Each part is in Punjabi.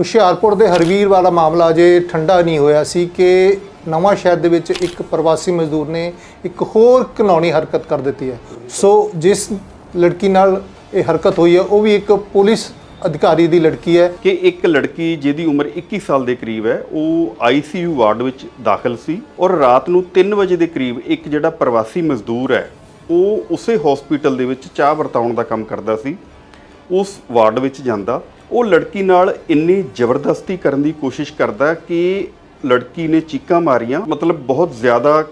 ਹੁਸ਼ਿਆਰਪੁਰ ਦੇ ਹਰਵੀਰ ਵਾਲਾ ਮਾਮਲਾ ਜੇ ਠੰਡਾ ਨਹੀਂ ਹੋਇਆ ਸੀ ਕਿ ਨਵਾਂ ਸ਼ਹਿਰ ਦੇ ਵਿੱਚ ਇੱਕ ਪ੍ਰਵਾਸੀ ਮਜ਼ਦੂਰ ਨੇ ਇੱਕ ਹੋਰ ਘਿਨੌਣੀ ਹਰਕਤ ਕਰ ਦਿੱਤੀ ਹੈ। ਸੋ ਜਿਸ ਲੜਕੀ ਨਾਲ ਇਹ ਹਰਕਤ ਹੋਈ ਹੈ, ਉਹ ਵੀ ਇੱਕ ਪੁਲਿਸ ਅਧਿਕਾਰੀ ਦੀ ਲੜਕੀ ਹੈ। ਕਿ ਇੱਕ ਲੜਕੀ ਜਿਹਦੀ ਉਮਰ 21 ਸਾਲ ਦੇ ਕਰੀਬ ਹੈ, ਉਹ ਆਈਸੀਯੂ ਵਾਰਡ ਵਿੱਚ ਦਾਖਲ ਸੀ ਔਰ ਰਾਤ ਨੂੰ 3 ਵਜੇ ਦੇ ਕਰੀਬ ਇੱਕ ਜਿਹੜਾ ਪ੍ਰਵਾਸੀ ਮਜ਼ਦੂਰ ਹੈ, ਉਹ ਉਸੇ ਹਸਪੀਟਲ ਦੇ ਵਿੱਚ ਚਾਹ ਵਰਤਾਉਣ ਦਾ ਕੰਮ ਕਰਦਾ ਸੀ, ਉਸ ਵਾਰਡ ਵਿੱਚ ਜਾਂਦਾ। ਉਹ ਲੜਕੀ ਨਾਲ ਇੰਨੀ ਜ਼ਬਰਦਸਤੀ ਕਰਨ ਦੀ ਕੋਸ਼ਿਸ਼ ਕਰਦਾ ਕਿ ਲੜਕੀ ਨੇ ਚੀਕਾਂ ਮਾਰੀਆਂ। ਮਤਲਬ ਬਹੁਤ ਜ਼ਿਆਦਾ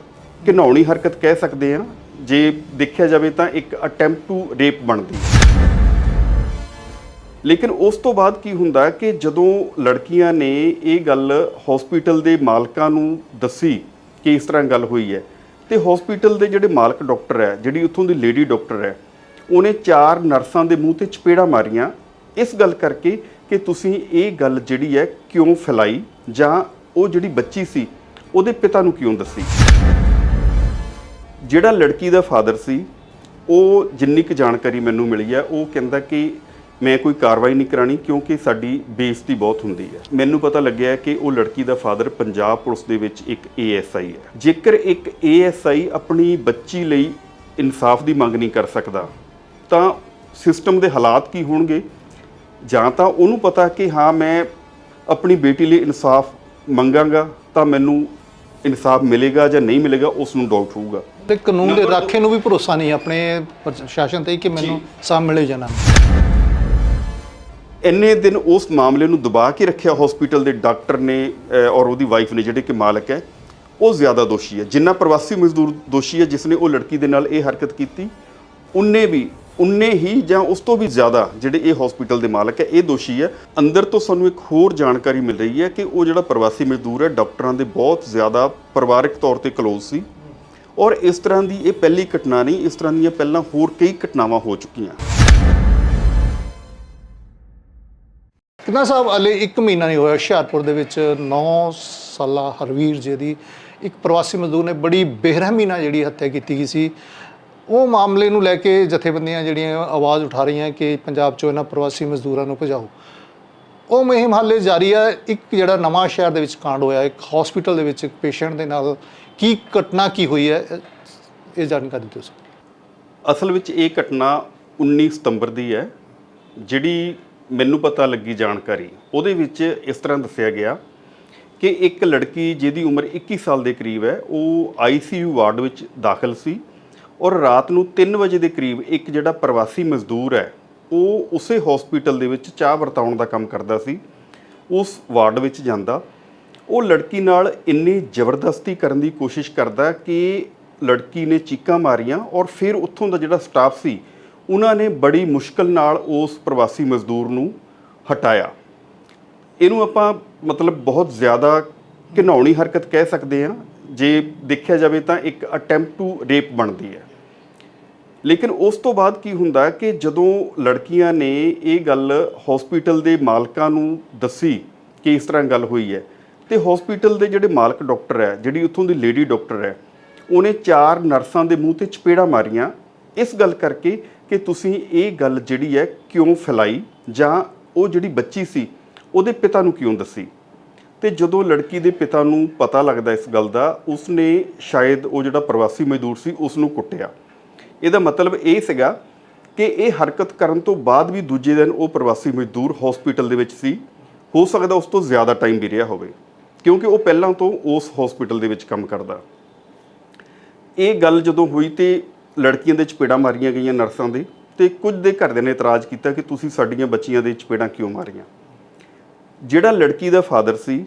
ਘਿਨਾਉਣੀ ਹਰਕਤ ਕਹਿ ਸਕਦੇ ਆ ਜੇ ਦੇਖਿਆ ਜਾਵੇ ਤਾਂ ਇੱਕ ਅਟੈਂਪਟ ਟੂ ਰੇਪ ਬਣਦੀ ਲੇਕਿਨ ਉਸ ਤੋਂ ਬਾਅਦ ਕੀ ਹੁੰਦਾ ਕਿ ਜਦੋਂ ਲੜਕੀਆਂ ਨੇ ਇਹ ਗੱਲ ਹਸਪੀਟਲ ਦੇ ਮਾਲਕਾਂ ਨੂੰ ਦੱਸੀ ਕਿ ਇਸ ਤਰ੍ਹਾਂ ਗੱਲ ਹੋਈ ਹੈ, ਤੇ ਹਸਪੀਟਲ ਦੇ ਜਿਹੜੇ ਮਾਲਕ ਡਾਕਟਰ ਹੈ, ਜਿਹੜੀ ਉੱਥੋਂ ਦੀ ਲੇਡੀ ਡਾਕਟਰ ਹੈ, ਉਹਨੇ ਚਾਰ ਨਰਸਾਂ ਦੇ ਮੂੰਹ ਤੇ ਚਪੇੜਾ ਮਾਰੀਆਂ ਇਸ ਗੱਲ ਕਰਕੇ ਕਿ ਤੁਸੀਂ ਇਹ ਗੱਲ ਜਿਹੜੀ ਹੈ ਕਿਉਂ ਫੈਲਾਈ? ਜਾਂ ਉਹ ਜਿਹੜੀ ਬੱਚੀ ਸੀ, ਉਹਦੇ ਪਿਤਾ ਨੂੰ ਕਿਉਂ ਦੱਸੀ? ਜਿਹੜਾ ਲੜਕੀ ਦਾ ਫਾਦਰ ਸੀ, ਉਹ ਜਿੰਨੀ ਕੁ ਜਾਣਕਾਰੀ ਮੈਨੂੰ ਮਿਲੀ ਹੈ, ਉਹ ਕਹਿੰਦਾ ਕਿ ਮੈਂ ਕੋਈ ਕਾਰਵਾਈ ਨਹੀਂ ਕਰਾਣੀ ਕਿਉਂਕਿ ਸਾਡੀ ਬੇਇੱਜ਼ਤੀ ਬਹੁਤ ਹੁੰਦੀ ਹੈ। ਮੈਨੂੰ ਪਤਾ ਲੱਗਿਆ ਕਿ ਉਹ ਲੜਕੀ ਦਾ ਫਾਦਰ ਪੰਜਾਬ ਪੁਲਿਸ ਦੇ ਵਿੱਚ ਇੱਕ ਏਐਸਆਈ ਹੈ। ਜੇਕਰ ਇੱਕ ਏਐਸਆਈ ਆਪਣੀ ਬੱਚੀ ਲਈ ਇਨਸਾਫ ਦੀ ਮੰਗ ਨਹੀਂ ਕਰ ਸਕਦਾ, ਤਾਂ ਸਿਸਟਮ ਦੇ ਹਾਲਾਤ ਕੀ ਹੋਣਗੇ? ਜਾਂ ਤਾਂ ਉਹਨੂੰ ਪਤਾ ਕਿ ਹਾਂ ਮੈਂ ਆਪਣੀ ਬੇਟੀ ਲਈ ਇਨਸਾਫ ਮੰਗਾਂਗਾ ਤਾਂ ਮੈਨੂੰ ਇਨਸਾਫ ਮਿਲੇਗਾ ਜਾਂ ਨਹੀਂ ਮਿਲੇਗਾ ਉਸ ਨੂੰ ਡਾਊਟ ਹੋਊਗਾ। ਤੇ ਕਾਨੂੰਨ ਦੇ ਰਾਖੇ ਨੂੰ ਵੀ ਭਰੋਸਾ ਨਹੀਂ ਆਪਣੇ ਪ੍ਰਸ਼ਾਸਨ ਤੇ ਕਿ ਮੈਨੂੰ ਸਾਹ ਮਿਲੇ ਜਾਣਾ ਇੰਨੇ ਦਿਨ ਉਸ ਮਾਮਲੇ ਨੂੰ ਦਬਾ ਕੇ ਰੱਖਿਆ ਹਸਪੀਟਲ ਦੇ ਡਾਕਟਰ ਨੇ ਅਹ, ਔਰ ਉਹਦੀ ਵਾਈਫ ਨੇ ਜਿਹੜੇ ਕਿ ਮਾਲਕ ਹੈ ਉਹ ਜ਼ਿਆਦਾ ਦੋਸ਼ੀ ਹੈ। ਜਿੰਨਾ ਪ੍ਰਵਾਸੀ ਮਜ਼ਦੂਰ ਦੋਸ਼ੀ ਹੈ ਜਿਸ ਨੇ ਉਹ ਲੜਕੀ ਦੇ ਨਾਲ ਇਹ ਹਰਕਤ ਕੀਤੀ ਉਨੇ ਵੀ ਉਨੇ ਹੀ ਜਾਂ ਉਸ ਤੋਂ ਵੀ ਜ਼ਿਆਦਾ ਜਿਹੜੇ ਇਹ ਹਸਪੀਟਲ ਦੇ ਮਾਲਕ ਹੈ, ਇਹ ਦੋਸ਼ੀ ਹੈ। ਅੰਦਰ ਤੋਂ ਸਾਨੂੰ ਇੱਕ ਹੋਰ ਜਾਣਕਾਰੀ ਮਿਲ ਰਹੀ ਹੈ ਕਿ ਉਹ ਜਿਹੜਾ ਪ੍ਰਵਾਸੀ ਮਜ਼ਦੂਰ ਹੈ, ਡਾਕਟਰਾਂ ਦੇ ਬਹੁਤ ਜ਼ਿਆਦਾ ਪਰਿਵਾਰਕ ਤੌਰ ਤੇ ਕਲੋਜ਼ ਸੀ। ਔਰ ਇਸ ਤਰ੍ਹਾਂ ਦੀ ਇਹ ਪਹਿਲੀ ਘਟਨਾ ਨਹੀਂ, ਇਸ ਤਰ੍ਹਾਂ ਦੀਆਂ ਪਹਿਲਾਂ ਹੋਰ ਕਈ ਘਟਨਾਵਾਂ ਹੋ ਚੁੱਕੀਆਂ। ਕਿੰਨਾ ਸਾਹਿਬ ਹਲੇ 1 ਮਹੀਨਾ ਨਹੀਂ ਹੋਇਆ, ਹੁਸ਼ਿਆਰਪੁਰ ਦੇ ਵਿੱਚ 9 ਸਾਲਾ ਹਰਵੀਰ ਜੀ ਦੀ ਇੱਕ ਪ੍ਰਵਾਸੀ ਮਜ਼ਦੂਰ ਨੇ ਬੜੀ ਬੇਰਹਿਮੀ ਨਾਲ ਜਿਹੜੀ ਹੱਤਿਆ ਕੀਤੀ ਗਈ ਸੀ। ਉਹ ਮਾਮਲੇ ਨੂੰ ਲੈ ਕੇ ਜਥੇਬੰਦੀਆਂ ਜਿਹੜੀਆਂ ਆਵਾਜ਼ ਉਠਾ ਰਹੀਆਂ ਕਿ ਪੰਜਾਬ ਚੋਂ ਇਹਨਾਂ ਪ੍ਰਵਾਸੀ ਮਜ਼ਦੂਰਾਂ ਨੂੰ ਭਜਾਓ। ਉਹ ਮੁਹਿੰਮ ਹਾਲੇ ਜਾਰੀ ਹੈ ਇੱਕ ਜਿਹੜਾ ਨਵਾਂ ਸ਼ਹਿਰ ਦੇ ਵਿੱਚ ਕਾਂਡ ਹੋਇਆ, ਇੱਕ ਹਸਪੀਟਲ ਦੇ ਵਿੱਚ ਇੱਕ ਪੇਸ਼ੈਂਟ ਦੇ ਨਾਲ ਕੀ ਘਟਨਾ ਕੀ ਹੋਈ ਹੈ, ਇਹ ਜਾਣਕਾਰੀ ਦਿਓ ਸਰ। ਅਸਲ ਵਿੱਚ ਇਹ ਘਟਨਾ 19 ਸਤੰਬਰ ਦੀ ਹੈ, ਜਿਹੜੀ ਮੈਨੂੰ ਪਤਾ ਲੱਗੀ ਜਾਣਕਾਰੀ। ਉਹਦੇ ਵਿੱਚ ਇਸ ਤਰ੍ਹਾਂ ਦੱਸਿਆ ਗਿਆ ਕਿ ਇੱਕ ਲੜਕੀ ਜਿਹਦੀ ਉਮਰ 21 ਸਾਲ ਦੇ ਕਰੀਬ ਹੈ, ਉਹ ਆਈਸੀਯੂ ਵਾਰਡ ਵਿੱਚ ਦਾਖਲ ਸੀ। ਔਰ ਰਾਤ ਨੂੰ 3 ਵਜੇ ਦੇ ਕਰੀਬ ਇੱਕ ਜਿਹੜਾ ਪ੍ਰਵਾਸੀ ਮਜ਼ਦੂਰ ਹੈ, ਉਹ ਉਸੇ ਹਸਪੀਟਲ ਦੇ ਵਿੱਚ ਚਾਹ ਵਰਤਾਉਣ ਦਾ ਕੰਮ ਕਰਦਾ ਸੀ। ਉਸ ਵਾਰਡ ਵਿੱਚ ਜਾਂਦਾ। ਉਹ ਲੜਕੀ ਨਾਲ ਇੰਨੀ ਜ਼ਬਰਦਸਤੀ ਕਰਨ ਦੀ ਕੋਸ਼ਿਸ਼ ਕਰਦਾ ਕਿ ਲੜਕੀ ਨੇ ਚੀਕਾਂ ਮਾਰੀਆਂ ਔਰ ਫਿਰ ਉੱਥੋਂ ਦਾ ਜਿਹੜਾ ਸਟਾਫ ਸੀ, ਉਹਨਾਂ ਨੇ ਬੜੀ ਮੁਸ਼ਕਲ ਨਾਲ ਉਸ ਪ੍ਰਵਾਸੀ ਮਜ਼ਦੂਰ ਨੂੰ ਹਟਾਇਆ। ਇਹਨੂੰ ਆਪਾਂ ਮਤਲਬ ਬਹੁਤ ਜ਼ਿਆਦਾ ਘਿਨਾਉਣੀ ਹਰਕਤ ਕਹਿ ਸਕਦੇ ਹਾਂ। ਜੇ ਦੇਖਿਆ ਜਾਵੇ ਤਾਂ ਇੱਕ ਅਟੈਂਪਟ ਟੂ ਰੇਪ ਬਣਦੀ ਹੈ। ਲੇਕਿਨ ਉਸ ਤੋਂ ਬਾਅਦ ਕੀ ਹੁੰਦਾ ਕਿ ਜਦੋਂ ਲੜਕੀਆਂ ਨੇ ਇਹ ਗੱਲ ਹਸਪੀਟਲ ਦੇ ਮਾਲਕਾਂ ਨੂੰ ਦੱਸੀ ਕਿ ਇਸ ਤਰ੍ਹਾਂ ਗੱਲ ਹੋਈ ਹੈ, ਤੇ ਹਸਪੀਟਲ ਦੇ ਜਿਹੜੇ ਮਾਲਕ ਡਾਕਟਰ ਹੈ, ਜਿਹੜੀ ਉੱਥੋਂ ਦੀ ਲੇਡੀ ਡਾਕਟਰ ਹੈ, ਉਹਨੇ ਚਾਰ ਨਰਸਾਂ ਦੇ ਮੂੰਹ ਤੇ ਚਪੇੜਾ ਮਾਰੀਆਂ। ਇਸ ਗੱਲ ਕਰਕੇ ਕਿ ਤੁਸੀਂ ਇਹ ਗੱਲ ਜਿਹੜੀ ਹੈ ਕਿਉਂ ਫੈਲਾਈ ਜਾਂ ਉਹ ਜਿਹੜੀ ਬੱਚੀ ਸੀ, ਉਹਦੇ ਪਿਤਾ ਨੂੰ ਕਿਉਂ ਦੱਸੀ? ਤੇ ਜਦੋਂ ਲੜਕੀ ਦੇ ਪਿਤਾ ਨੂੰ ਪਤਾ ਲੱਗਦਾ ਇਸ ਗੱਲ ਦਾ, ਉਸਨੇ ਸ਼ਾਇਦ ਉਹ ਜਿਹੜਾ ਪ੍ਰਵਾਸੀ ਮਜ਼ਦੂਰ ਸੀ ਉਸ ਨੂੰ ਕੁੱਟਿਆ। ਇਹਦਾ ਮਤਲਬ ਇਹ ਸੀਗਾ ਕਿ ਇਹ ਹਰਕਤ ਕਰਨ ਤੋਂ ਬਾਅਦ ਵੀ ਦੂਜੇ ਦਿਨ ਉਹ ਪ੍ਰਵਾਸੀ ਮਜ਼ਦੂਰ ਹਸਪੀਟਲ ਦੇ ਵਿੱਚ ਸੀ। ਹੋ ਸਕਦਾ ਉਸ ਤੋਂ ਜ਼ਿਆਦਾ ਟਾਈਮ ਵੀ ਰਿਹਾ ਹੋਵੇ, ਕਿਉਂਕਿ ਉਹ ਪਹਿਲਾਂ ਤੋਂ ਉਸ ਹਸਪੀਟਲ ਦੇ ਵਿੱਚ ਕੰਮ ਕਰਦਾ। ਇਹ ਗੱਲ ਜਦੋਂ ਹੋਈ ਤੇ ਲੜਕੀਆਂ ਦੇ ਚਪੇੜਾਂ ਮਾਰੀਆਂ ਗਈਆਂ ਨਰਸਾਂ ਦੇ, ਤੇ ਕੁਝ ਦੇ ਘਰਦਿਆਂ ਨੇ ਇਤਰਾਜ਼ ਕੀਤਾ ਕਿ ਤੁਸੀਂ ਸਾਡੀਆਂ ਬੱਚੀਆਂ ਦੇ ਚਪੇੜਾਂ ਕਿਉਂ ਮਾਰੀਆਂ? ਜਿਹੜਾ ਲੜਕੀ ਦਾ ਫਾਦਰ ਸੀ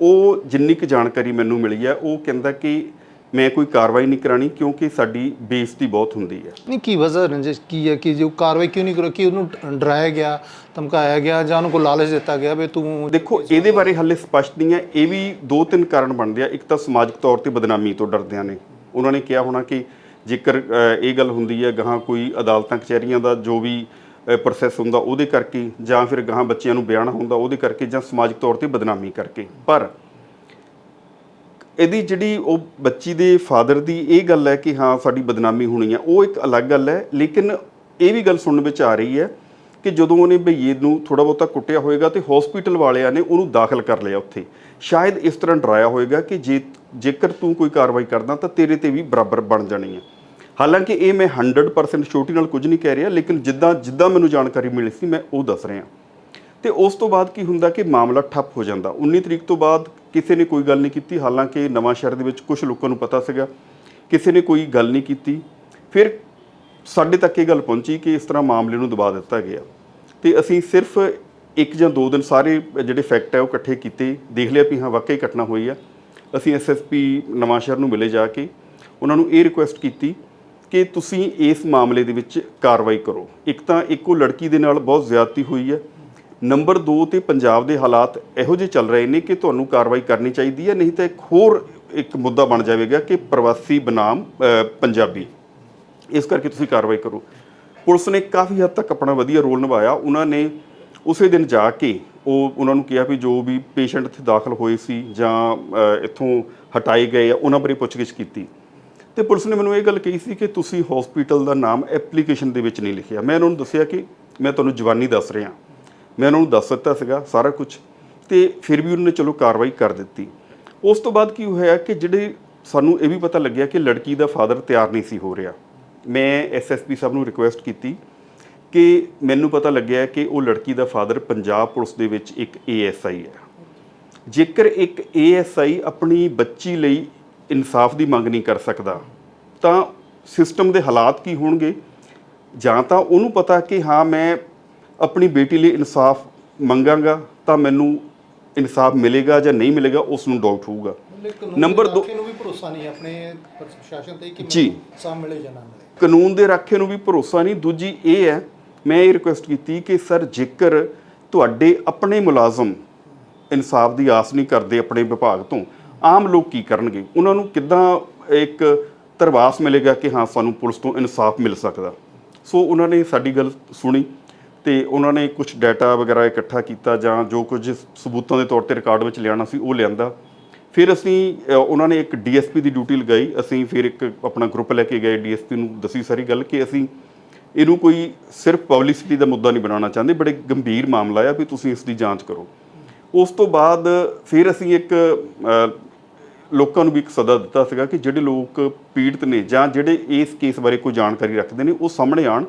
ਉਹ ਜਿੰਨੀ ਕੁ ਜਾਣਕਾਰੀ ਮੈਨੂੰ ਮਿਲੀ ਹੈ ਉਹ ਕਹਿੰਦਾ ਕਿ ਮੈਂ ਕੋਈ ਕਾਰਵਾਈ ਨਹੀਂ ਕਰਾਣੀ ਕਿਉਂਕਿ ਸਾਡੀ ਬੇਇੱਜ਼ਤੀ ਬਹੁਤ ਹੁੰਦੀ ਹੈ। ਨਹੀਂ ਕੀ ਵਜ੍ਹਾ ਰੰਜਿਸ਼ ਕੀ ਹੈ ਕਿ ਜੋ ਕਾਰਵਾਈ ਕਿਉਂ ਨਹੀਂ ਕਰੋ ਕਿ ਉਹਨੂੰ ਡਰਾਇਆ ਗਿਆ ਧਮਕਾਇਆ ਗਿਆ ਜਾਂ ਉਹਨੂੰ ਕੋਈ ਲਾਲਚ ਦਿੱਤਾ ਗਿਆ ਵੀ ਤੂੰ ਦੇਖੋ ਇਹਦੇ ਬਾਰੇ ਹਾਲੇ ਸਪਸ਼ਟ ਨਹੀਂ ਹੈ ਇਹ ਵੀ ਦੋ ਤਿੰਨ ਕਾਰਨ ਬਣਦੇ ਆ। ਇੱਕ ਤਾਂ ਸਮਾਜਿਕ ਤੌਰ ਤੇ ਬਦਨਾਮੀ ਤੋਂ ਡਰਦਿਆਂ ਨੇ। ਉਹਨਾਂ ਨੇ ਕਿਹਾ ਹੋਣਾ ਕਿ ਜੇਕਰ ਇਹ ਗੱਲ ਹੁੰਦੀ ਹੈ ਗਾਹਾਂ ਕੋਈ ਅਦਾਲਤਾਂ ਕਚਹਿਰੀਆਂ ਦਾ ਜੋ ਵੀ ਪ੍ਰੋਸੈਸ ਹੁੰਦਾ ਉਹਦੇ ਕਰਕੇ ਜਾਂ ਫਿਰ ਗਾਹਾਂ ਬੱਚਿਆਂ ਨੂੰ ਬਿਆਨ ਹੁੰਦਾ ਉਹਦੇ ਕਰਕੇ ਜਾਂ ਸਮਾਜਿਕ ਤੌਰ ਤੇ ਬਦਨਾਮੀ ਕਰਕੇ। ਪਰ ਇਹਦੀ ਜਿਹੜੀ ਉਹ ਬੱਚੀ ਦੇ ਫਾਦਰ ਦੀ ਇਹ ਗੱਲ ਹੈ ਕਿ ਹਾਂ, ਸਾਡੀ ਬਦਨਾਮੀ ਹੋਣੀ ਹੈ, ਉਹ ਇੱਕ ਅਲੱਗ ਗੱਲ ਹੈ, ਲੇਕਿਨ ਇਹ ਵੀ ਗੱਲ ਸੁਣਨ ਵਿੱਚ ਆ ਰਹੀ ਹੈ ਕਿ ਜਦੋਂ ਉਹਨੇ ਭਈਏ ਨੂੰ ਥੋੜਾ ਬਹੁਤਾ ਕੁੱਟਿਆ ਹੋਵੇਗਾ ਤੇ ਹਸਪੀਟਲ ਵਾਲਿਆਂ ਨੇ ਉਹਨੂੰ ਦਾਖਲ ਕਰ ਲਿਆ ਉੱਥੇ। ਸ਼ਾਇਦ ਇਸ ਤਰ੍ਹਾਂ ਡਰਾਇਆ ਹੋਵੇਗਾ ਕਿ ਜੇ ਜੇਕਰ ਤੂੰ ਕੋਈ ਕਾਰਵਾਈ ਕਰਦਾ ਤਾਂ ਤੇਰੇ ਤੇ ਵੀ ਬਰਾਬਰ ਬਣ ਜਾਣੀ ਹੈ। ਹਾਲਾਂਕਿ ਇਹ ਮੈਂ 100% ਛੋਟੀ ਨਾਲ ਕੁਝ ਨਹੀਂ ਕਹਿ ਰਿਹਾ, ਲੇਕਿਨ ਜਿੱਦਾਂ ਜਿੱਦਾਂ ਮੈਨੂੰ ਜਾਣਕਾਰੀ ਮਿਲੀ ਸੀ, ਮੈਂ ਉਹ ਦੱਸ ਰਿਹਾ। ਤੇ ਉਸ ਤੋਂ ਬਾਅਦ ਕੀ ਹੁੰਦਾ ਕਿ ਮਾਮਲਾ ਠੱਪ ਹੋ ਜਾਂਦਾ। 19 ਤਰੀਕ ਤੋਂ ਬਾਅਦ ਕਿਸੇ ਨੇ ਕੋਈ ਗੱਲ ਨਹੀਂ ਕੀਤੀ। ਹਾਲਾਂਕਿ ਨਵਾਂ ਸ਼ਹਿਰ ਦੇ ਵਿੱਚ ਕੁਝ ਲੋਕਾਂ ਨੂੰ ਪਤਾ ਸੀਗਾ। ਕਿਸੇ ਨੇ ਕੋਈ ਗੱਲ ਨਹੀਂ ਕੀਤੀ। ਫਿਰ ਸਾਡੇ ਤੱਕ ਇਹ ਗੱਲ ਪਹੁੰਚੀ ਕਿ ਇਸ ਤਰ੍ਹਾਂ ਮਾਮਲੇ ਨੂੰ ਦਬਾ ਦਿੱਤਾ ਗਿਆ। ਤੇ ਅਸੀਂ ਸਿਰਫ ਇੱਕ ਜਾਂ ਦੋ ਦਿਨ ਸਾਰੇ ਜਿਹੜੇ ਫੈਕਟ ਹੈ ਉਹ ਇਕੱਠੇ ਕੀਤੇ। ਦੇਖ ਲਿਆ ਵੀ ਹਾਂ, ਵਾਕਈ ਘਟਨਾ ਹੋਈ ਆ। ਅਸੀਂ ਐਸਐਸਪੀ ਨਵਾਂ ਸ਼ਹਿਰ ਨੂੰ ਮਿਲੇ ਜਾ ਕੇ। ਉਹਨਾਂ ਨੂੰ ਇਹ ਰਿਕੁਐਸਟ ਕੀਤੀ ਕਿ ਤੁਸੀਂ ਇਸ ਮਾਮਲੇ ਦੇ ਵਿੱਚ ਕਾਰਵਾਈ ਕਰੋ। ਇੱਕ ਤਾਂ ਇੱਕੋ ਲੜਕੀ ਦੇ ਨਾਲ ਬਹੁਤ ਜ਼ਿਆਦਤੀ ਹੋਈ ਹੈ। ਨੰਬਰ 2 ਤੇ ਪੰਜਾਬ ਦੇ ਹਾਲਾਤ ਇਹੋ ਜਿਹੇ ਚੱਲ ਰਹੇ ਨੇ ਕਿ ਤੁਹਾਨੂੰ ਕਾਰਵਾਈ ਕਰਨੀ ਚਾਹੀਦੀ ਹੈ, ਨਹੀਂ ਤਾਂ ਇੱਕ ਹੋਰ ਇੱਕ ਮੁੱਦਾ ਬਣ ਜਾਵੇਗਾ ਕਿ ਪ੍ਰਵਾਸੀ ਬਨਾਮ ਪੰਜਾਬੀ। ਇਸ ਕਰਕੇ ਤੁਸੀਂ ਕਾਰਵਾਈ ਕਰੋ। ਪੁਲਿਸ ਨੇ ਕਾਫੀ ਹੱਦ ਤੱਕ ਆਪਣਾ ਵਧੀਆ ਰੋਲ ਨਿਭਾਇਆ। ਉਹਨਾਂ ਨੇ ਉਸੇ ਦਿਨ ਜਾ ਕੇ ਉਹ, ਉਹਨਾਂ ਨੂੰ ਕਿਹਾ ਵੀ ਜੋ ਵੀ ਪੇਸ਼ੈਂਟ ਇੱਥੇ ਦਾਖਲ ਹੋਏ ਸੀ ਜਾਂ ਇੱਥੋਂ ਹਟਾਏ ਗਏ ਆ, ਉਹਨਾਂ ਬਾਰੇ ਪੁੱਛਗਿੱਛ ਕੀਤੀ। ਤੇ ਪੁਲਿਸ ਨੇ ਮੈਨੂੰ ਇਹ ਗੱਲ ਕਹੀ ਸੀ ਕਿ ਤੁਸੀਂ ਹਸਪੀਟਲ ਦਾ ਨਾਮ ਐਪਲੀਕੇਸ਼ਨ ਦੇ ਵਿੱਚ ਨਹੀਂ ਲਿਖਿਆ। ਮੈਂ ਉਹਨਾਂ ਨੂੰ ਦੱਸਿਆ ਕਿ ਮੈਂ ਤੁਹਾਨੂੰ ਜਵਾਨੀ ਦੱਸ ਰਿਹਾ। ਮੈਂ ਉਹਨਾਂ ਨੂੰ ਦੱਸ ਦਿੱਤਾ ਸੀਗਾ ਸਾਰਾ ਕੁਝ ਤੇ ਫਿਰ ਵੀ ਉਹਨਾਂ ਨੇ ਚਲੋ ਕਾਰਵਾਈ ਕਰ ਦਿੱਤੀ। ਉਸ ਤੋਂ ਬਾਅਦ ਕੀ ਹੋਇਆ ਕਿ ਜਿਹੜੇ ਸਾਨੂੰ ਇਹ ਵੀ ਪਤਾ ਲੱਗਿਆ ਕਿ ਲੜਕੀ ਦਾ ਫਾਦਰ ਤਿਆਰ ਨਹੀਂ ਸੀ ਹੋ ਰਿਹਾ। ਮੈਂ ਐਸਐਸਪੀ ਸਾਹਿਬ ਨੂੰ ਰਿਕੁਐਸਟ ਕੀਤੀ ਕਿ ਮੈਨੂੰ ਪਤਾ ਲੱਗਿਆ ਕਿ ਉਹ ਲੜਕੀ ਦਾ ਫਾਦਰ ਪੰਜਾਬ ਪੁਲਿਸ ਦੇ ਵਿੱਚ ਇੱਕ ਏਐਸਆਈ ਹੈ। ਜੇਕਰ ਇੱਕ ਏਐਸਆਈ ਆਪਣੀ ਬੱਚੀ ਲਈ ਇਨਸਾਫ ਦੀ ਮੰਗ ਨਹੀਂ ਕਰ ਸਕਦਾ ਤਾਂ ਸਿਸਟਮ ਦੇ ਹਾਲਾਤ ਕੀ ਹੋਣਗੇ? ਜਾਂ ਤਾਂ ਉਹਨੂੰ ਪਤਾ ਕਿ ਹਾਂ ਮੈਂ ਆਪਣੀ ਬੇਟੀ ਲਈ ਇਨਸਾਫ ਮੰਗਾਂਗਾ ਤਾਂ ਮੈਨੂੰ ਇਨਸਾਫ ਮਿਲੇਗਾ ਜਾਂ ਨਹੀਂ ਮਿਲੇਗਾ ਉਸ ਨੂੰ ਡਾਊਟ ਹੋਊਗਾ ਨੰਬਰ ਦੋ ਨੂੰ ਵੀ ਭਰੋਸਾ ਨਹੀਂ ਆਪਣੇ ਪ੍ਰਸ਼ਾਸਨ ਤੇ ਕਿ ਜੀ। ਸਾਹ ਮਿਲੇ ਜਾਂ ਨਾ ਮਿਲੇ। ਕਾਨੂੰਨ ਦੇ ਰਾਖੇ ਨੂੰ ਵੀ ਭਰੋਸਾ ਨਹੀਂ। ਦੂਜੀ ਇਹ ਹੈ ਮੈਂ ਇਹ ਰਿਕੁਐਸਟ ਕੀਤੀ ਕਿ ਸਰ ਜੇਕਰ ਤੁਹਾਡੇ ਆਪਣੇ ਮੁਲਾਜ਼ਮ ਇਨਸਾਫ ਦੀ ਆਸ ਨਹੀਂ ਕਰਦੇ ਆਪਣੇ ਵਿਭਾਗ ਤੋਂ ਆਮ ਲੋਕ ਕੀ ਕਰਨਗੇ? ਉਹਨਾਂ ਨੂੰ ਕਿੱਦਾਂ ਇੱਕ ਧਰਵਾਸ ਮਿਲੇਗਾ ਕਿ ਹਾਂ, ਸਾਨੂੰ ਪੁਲਿਸ ਤੋਂ ਇਨਸਾਫ ਮਿਲ ਸਕਦਾ? ਸੋ ਉਹਨਾਂ ਨੇ ਸਾਡੀ ਗੱਲ ਸੁਣੀ ਤੇ ਉਹਨਾਂ ਨੇ ਕੁਝ ਡਾਟਾ ਵਗੈਰਾ ਇਕੱਠਾ ਕੀਤਾ ਜਾਂ ਜੋ ਕੁਝ ਸਬੂਤਾਂ ਦੇ ਤੌਰ ਤੇ ਰਿਕਾਰਡ ਵਿੱਚ ਲਿਆਉਣਾ ਸੀ, ਉਹ ਲਿਆਂਦਾ। ਫਿਰ ਅਸੀਂ ਉਹਨਾਂ ਨੇ ਇੱਕ ਡੀਐਸਪੀ ਦੀ ਡਿਊਟੀ ਲਗਾਈ। ਅਸੀਂ ਫਿਰ ਇੱਕ ਆਪਣਾ ਗਰੁੱਪ ਲੈ ਕੇ ਗਏ। ਡੀਐਸਪੀ ਨੂੰ ਦੱਸੀ ਸਾਰੀ ਗੱਲ ਕਿ ਅਸੀਂ ਇਹਨੂੰ ਕੋਈ ਸਿਰਫ ਪਬਲਿਸਿਟੀ ਦਾ ਮੁੱਦਾ ਨਹੀਂ ਬਣਾਉਣਾ ਚਾਹੁੰਦੇ। ਬੜੇ ਗੰਭੀਰ ਮਾਮਲਾ ਆ ਵੀ ਤੁਸੀਂ ਇਸ ਦੀ ਜਾਂਚ ਕਰੋ। ਉਸ ਤੋਂ ਬਾਅਦ ਫਿਰ ਅਸੀਂ ਇੱਕ ਲੋਕਾਂ ਨੂੰ ਵੀ ਇੱਕ ਸੱਦਾ ਦਿੱਤਾ ਸੀਗਾ ਕਿ ਜਿਹੜੇ ਲੋਕ ਪੀੜਤ ਨੇ ਜਾਂ ਜਿਹੜੇ ਇਸ ਕੇਸ ਬਾਰੇ ਕੋਈ ਜਾਣਕਾਰੀ ਰੱਖਦੇ ਨੇ ਉਹ ਸਾਹਮਣੇ ਆਣ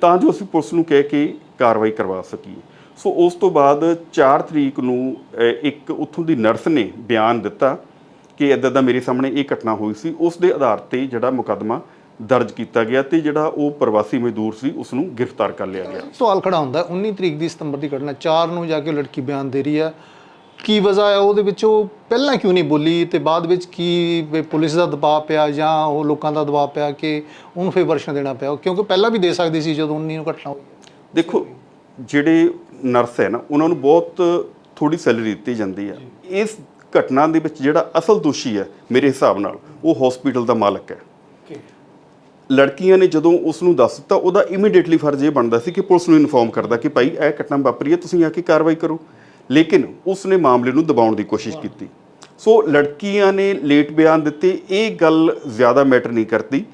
ਤਾਂ ਜੋ ਅਸੀਂ ਪੁਲਿਸ ਨੂੰ ਕਹਿ ਕੇ ਕਾਰਵਾਈ ਕਰਵਾ ਸਕੀਏ। ਸੋ ਉਸ ਤੋਂ ਬਾਅਦ 4 ਤਰੀਕ ਨੂੰ ਇੱਕ ਉੱਥੋਂ ਦੀ ਨਰਸ ਨੇ ਬਿਆਨ ਦਿੱਤਾ ਕਿ ਇਦਾਂ ਦਾ ਮੇਰੇ ਸਾਹਮਣੇ ਇਹ ਘਟਨਾ ਹੋਈ ਸੀ। ਉਸ ਦੇ ਆਧਾਰ ਤੇ ਜਿਹੜਾ ਮੁਕੱਦਮਾ ਦਰਜ ਕੀਤਾ ਗਿਆ ਤੇ ਜਿਹੜਾ ਉਹ ਪ੍ਰਵਾਸੀ ਮਜ਼ਦੂਰ ਸੀ ਉਸ ਨੂੰ ਗ੍ਰਿਫਤਾਰ ਕਰ ਲਿਆ ਗਿਆ। ਸਵਾਲ ਖੜਾ ਹੁੰਦਾ ਹੈ, 19 ਤਰੀਕ ਦੀ ਸਤੰਬਰ ਦੀ ਘਟਨਾ 4 ਨੂੰ ਜਾ ਕੇ ਲੜਕੀ ਬਿਆਨ ਦੇ ਰਹੀ ਹੈ ਕੀ ਵਜ੍ਹਾ ਹੈ? ਉਹਦੇ ਵਿੱਚ ਉਹ ਪਹਿਲਾਂ ਕਿਉਂ ਨਹੀਂ ਬੋਲੀ ਤੇ ਬਾਅਦ ਵਿੱਚ ਕੀ ਵੀ ਪੁਲਿਸ ਦਾ ਦਬਾਅ ਪਿਆ ਜਾਂ ਉਹ ਲੋਕਾਂ ਦਾ ਦਬਾਅ ਪਿਆ ਕਿ ਉਹਨੂੰ ਫੇਰ ਵਰਸ਼ਨ ਦੇਣਾ ਪਿਆ? ਕਿਉਂਕਿ ਪਹਿਲਾਂ ਵੀ ਦੇ ਸਕਦੀ ਸੀ ਜਦੋਂ 19 ਨੂੰ ਘਟਨਾ ਹੋਈ ਦੇਖੋ ਜਿਹੜੇ ਨਰਸ ਹੈ ਨਾ ਉਹਨਾਂ ਨੂੰ ਬਹੁਤ ਥੋੜੀ ਸੈਲਰੀ ਦਿੱਤੀ ਜਾਂਦੀ ਹੈ ਇਸ ਘਟਨਾ ਦੇ ਵਿੱਚ ਜਿਹੜਾ ਅਸਲ ਦੋਸ਼ੀ ਹੈ ਮੇਰੇ ਹਿਸਾਬ ਨਾਲ ਉਹ ਹਸਪੀਟਲ ਦਾ ਮਾਲਕ ਹੈ। ਲੜਕੀਆਂ ਨੇ ਜਦੋਂ ਉਸ ਨੂੰ ਦੱਸ ਦਿੱਤਾ ਉਹਦਾ ਇਮੀਡੀਏਟਲੀ ਫਰਜ਼ ਇਹ ਬਣਦਾ ਸੀ ਕਿ ਪੁਲਿਸ ਨੂੰ ਇਨਫੋਰਮ ਕਰਦਾ ਕਿ ਭਾਈ ਇਹ ਘਟਨਾ ਵਾਪਰੀ ਹੈ ਤੁਸੀਂ ਆ ਕੇ ਕਾਰਵਾਈ ਕਰੋ। ਲੇਕਿਨ ਉਸ ਨੇ ਮਾਮਲੇ ਨੂੰ ਦਬਾਉਣ ਦੀ ਕੋਸ਼ਿਸ਼ ਕੀਤੀ। ਸੋ ਲੜਕੀਆਂ ਨੇ ਲੇਟ ਬਿਆਨ ਦਿੱਤੇ ਇਹ ਗੱਲ ਜ਼ਿਆਦਾ ਮੈਟਰ ਨਹੀਂ ਕਰਦੀ।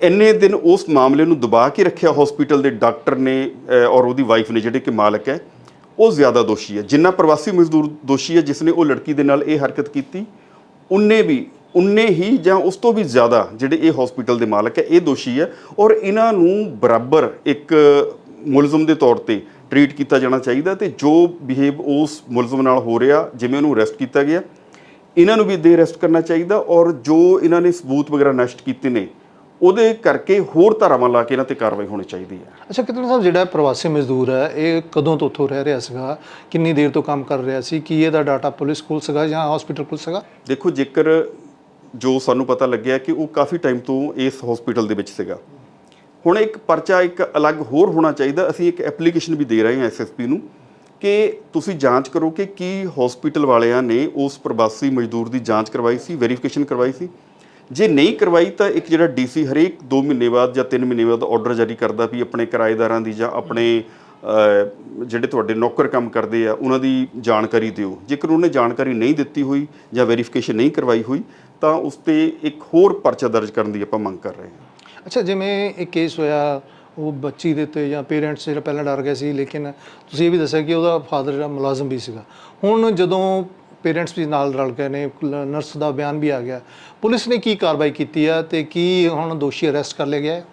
ਇੰਨੇ ਦਿਨ ਉਸ ਮਾਮਲੇ ਨੂੰ ਦਬਾ ਕੇ ਰੱਖਿਆ ਹਸਪੀਟਲ ਦੇ ਡਾਕਟਰ ਨੇ ਔਰ ਉਹਦੀ ਵਾਈਫ ਨੇ ਜਿਹੜੇ ਕਿ ਮਾਲਕ ਹੈ ਉਹ ਜ਼ਿਆਦਾ ਦੋਸ਼ੀ ਹੈ। ਜਿੰਨਾ ਪ੍ਰਵਾਸੀ ਮਜ਼ਦੂਰ ਦੋਸ਼ੀ ਹੈ ਜਿਸ ਨੇ ਉਹ ਲੜਕੀ ਦੇ ਨਾਲ ਇਹ ਹਰਕਤ ਕੀਤੀ ਉਨੇ ਵੀ ਉਨੇ ਹੀ ਜਾਂ ਉਸ ਤੋਂ ਵੀ ਜ਼ਿਆਦਾ ਜਿਹੜੇ ਇਹ ਹਸਪੀਟਲ ਦੇ ਮਾਲਕ ਹੈ ਇਹ ਦੋਸ਼ੀ ਹੈ। ਔਰ ਇਹਨਾਂ ਨੂੰ ਬਰਾਬਰ ਇੱਕ ਮੁਲਜ਼ਮ ਦੇ ਤੌਰ ਤੇ ਟਰੀਟ ਕੀਤਾ ਜਾਣਾ ਚਾਹੀਦਾ ਤੇ ਜੋ ਬਿਹੇਵ ਉਸ ਮੁਲਜ਼ਮ ਨਾਲ ਹੋ ਰਿਹਾ ਜਿਵੇਂ ਉਹਨੂੰ ਅਰੈਸਟ ਕੀਤਾ ਗਿਆ ਇਹਨਾਂ ਨੂੰ ਵੀ ਦੇ ਅਰੈਸਟ ਕਰਨਾ ਚਾਹੀਦਾ ਔਰ ਜੋ ਇਹਨਾਂ ਨੇ ਸਬੂਤ ਵਗੈਰਾ ਨਸ਼ਟ ਕੀਤੇ ਨੇ ਉਹਦੇ ਕਰਕੇ ਹੋਰ ਧਾਰਾਵਾਂ ਲਾ ਕੇ ਇਹਨਾਂ ਤੇ ਕਾਰਵਾਈ ਹੋਣੀ ਚਾਹੀਦੀ ਹੈ। ਅੱਛਾ ਕਿਤਨ ਸਾਹਿਬ ਜਿਹੜਾ ਪ੍ਰਵਾਸੀ ਮਜ਼ਦੂਰ ਹੈ ਇਹ ਕਦੋਂ ਤੋਂ ਉੱਥੋਂ ਰਹਿ ਰਿਹਾ ਸੀਗਾ? ਕਿੰਨੀ ਦੇਰ ਤੋਂ ਕੰਮ ਕਰ ਰਿਹਾ ਸੀ? ਕੀ ਇਹਦਾ ਡਾਟਾ ਪੁਲਿਸ ਕੋਲ ਸੀਗਾ ਜਾਂ ਹਸਪੀਟਲ ਕੋਲ ਸੀਗਾ? ਦੇਖੋ ਜੇਕਰ ਜੋ ਸਾਨੂੰ ਪਤਾ ਲੱਗਿਆ ਕਿ ਉਹ ਕਾਫੀ ਟਾਈਮ ਤੋਂ ਇਸ ਹਸਪੀਟਲ ਦੇ ਵਿੱਚ ਸੀਗਾ ਹੁਣ ਇੱਕ ਪਰਚਾ ਇੱਕ ਅਲੱਗ ਹੋਰ ਹੋਣਾ ਚਾਹੀਦਾ, ਅਸੀਂ ਇੱਕ ਐਪਲੀਕੇਸ਼ਨ ਵੀ ਦੇ ਰਹੇ ਹਾਂ ਐਸਐਸਪੀ ਨੂੰ ਕਿ ਤੁਸੀਂ ਜਾਂਚ ਕਰੋ ਕਿ ਕੀ ਹਸਪੀਟਲ ਵਾਲਿਆਂ ਨੇ ਉਸ ਪ੍ਰਵਾਸੀ ਮਜ਼ਦੂਰ ਦੀ ਜਾਂਚ ਕਰਵਾਈ ਸੀ ਵੈਰੀਫਿਕੇਸ਼ਨ ਕਰਵਾਈ ਸੀ। ਜੇ ਨਹੀਂ ਕਰਵਾਈ ਤਾਂ ਇੱਕ ਜਿਹੜਾ ਡੀਸੀ ਹਰੇਕ 2 ਮਹੀਨੇ ਬਾਅਦ ਜਾਂ 3 ਮਹੀਨੇ ਬਾਅਦ ਆਰਡਰ ਜਾਰੀ ਕਰਦਾ ਵੀ ਆਪਣੇ ਕਿਰਾਏਦਾਰਾਂ ਦੀ ਜਾਂ ਆਪਣੇ ਜਿਹੜੇ ਤੁਹਾਡੇ ਨੌਕਰ ਕੰਮ ਕਰਦੇ ਆ, ਉਹਨਾਂ ਦੀ ਜਾਣਕਾਰੀ ਦਿਓ। ਜੇਕਰ ਉਹਨੇ ਜਾਣਕਾਰੀ ਨਹੀਂ ਦਿੱਤੀ ਹੋਈ ਜਾਂ ਵੈਰੀਫਿਕੇਸ਼ਨ ਨਹੀਂ ਕਰਵਾਈ ਹੋਈ ਤਾਂ ਉਸ ਤੇ ਇੱਕ ਹੋਰ ਪਰਚਾ ਦਰਜ ਕਰਨ ਦੀ ਆਪਾਂ ਮੰਗ ਕਰ ਰਹੇ ਹਾਂ। ਅੱਛਾ ਜਿਵੇਂ ਇਹ ਕੇਸ ਹੋਇਆ ਉਹ ਬੱਚੀ ਦੇ ਉੱਤੇ ਜਾਂ ਪੇਰੈਂਟਸ ਜਿਹੜਾ ਪਹਿਲਾਂ ਡਰ ਗਏ ਸੀ ਲੇਕਿਨ ਤੁਸੀਂ ਇਹ ਵੀ ਦੱਸਿਆ ਕਿ ਉਹਦਾ ਫਾਦਰ ਜਿਹੜਾ ਮੁਲਾਜ਼ਮ ਵੀ ਸੀਗਾ। ਹੁਣ ਜਦੋਂ ਪੇਰੈਂਟਸ ਵੀ ਨਾਲ ਰਲ ਗਏ ਨੇ ਨਰਸ ਦਾ ਬਿਆਨ ਵੀ ਆ ਗਿਆ ਪੁਲਿਸ ਨੇ ਕੀ ਕਾਰਵਾਈ ਕੀਤੀ ਆ ਤੇ ਕੀ ਹੁਣ ਦੋਸ਼ੀ ਅਰੈਸਟ ਕਰ ਲਿਆ ਗਿਆ ਹੈ?